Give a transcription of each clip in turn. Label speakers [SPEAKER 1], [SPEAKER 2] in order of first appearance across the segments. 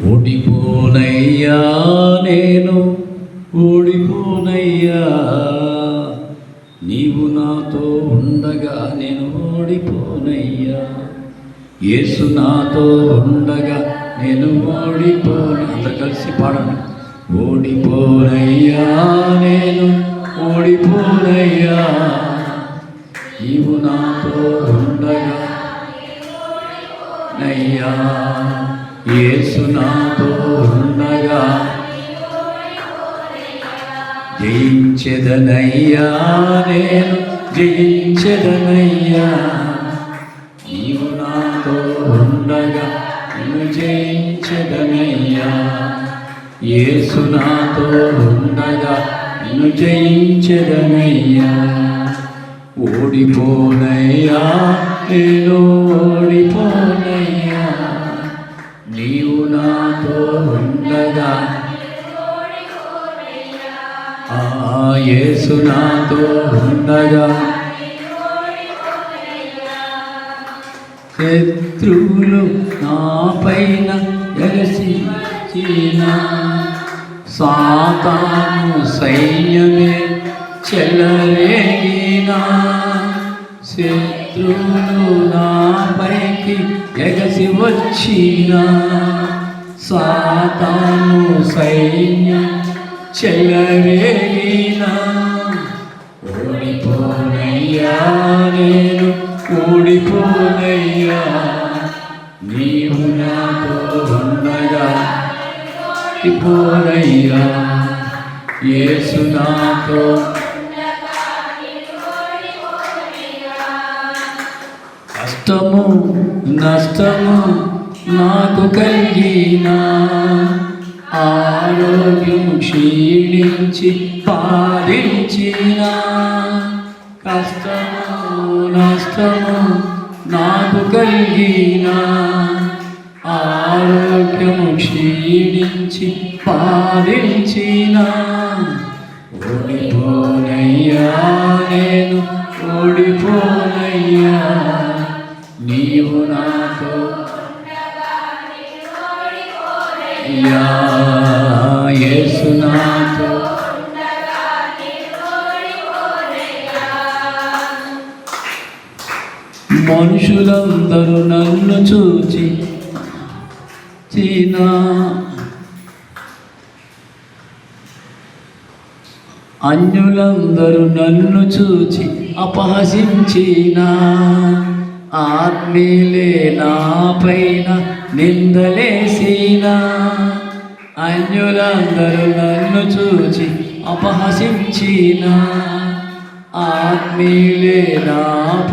[SPEAKER 1] ఓడిపోనయ్యా నేను ఓడిపోనయ్యా నీవు నాతో ఉండగా నేను ఓడిపోనయ్యా. యేసు నాతో ఉండగా నేను ఓడిపోను. అంత కలిసి పాడండి. ఓడిపోనయ్యా నేను ఓడిపోనయ్యా నీవు నాతో ఉండగా నయ్యా యేసు నాతో ఉండగా జయించెదనయ్యా నేను జయించెదనయ్యా. నీవు నాతో ఉండగా నిన్ను జయించెదనయ్యా. యేసు నాతో ఉండగా నిన్ను జయించెదనయ్యా. ఓడిపోనయ్యా నేను ఓడిపో నాతో ఉండగా. ఆ యేసు నాతో ఉండగా. శత్రువులు నా పైన ఎగసి సాతాను సైన్యమే చెలరేగినా. శత్రువులు నాపైకి ఎగసి వచ్చిన సాతాను సైన్య చెలరేగినా. ఓడిపోనయ్యా నేను ఓడిపోనయ్యా. నీవు నాతో ఉండగా ఓడిపోనయ్యా యేసు నాతో కష్టము నష్టము నాకు కలిగిన ఆరోగ్యం క్షీణించి పాలించిన కష్టము నష్టము నాకు కలిగిన ఆరోగ్యం క్షీణించి పాలించిన ఓడిపోనయ్యా నేను ఓడిపోనయ్యా నీవు నాతో మనుషులందరూ నన్ను చూచి చీనా. అన్యులందరూ నన్ను చూచి అపహసించినా. ఆత్మీలే నా పైన నిందలేసిన. అన్యులందరూ నన్ను చూచి అపహసించిన. ఆత్మీలే నా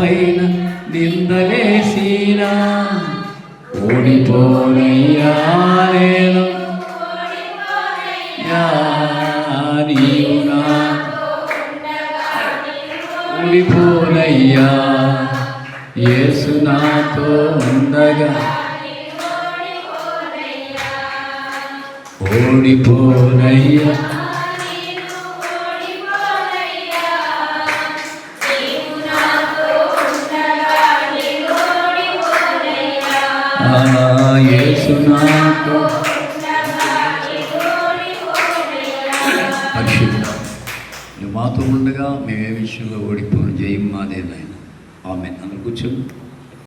[SPEAKER 1] పైన నిందలేసిన. ఓడిపోనయ్యా నేను. యా నీవు నా ఓడిపోనయ్యా. యేసు నాతో ఉండగా ఓడిపోనయ్యా ఆ యేసు నాతో పరిశుద్ధ నువ్వు మాతో ఉండగా మేము ఏ విషయంలో ఓడిపోను జయం మాదే నాయన ఆమె అందరు కూర్చోండి.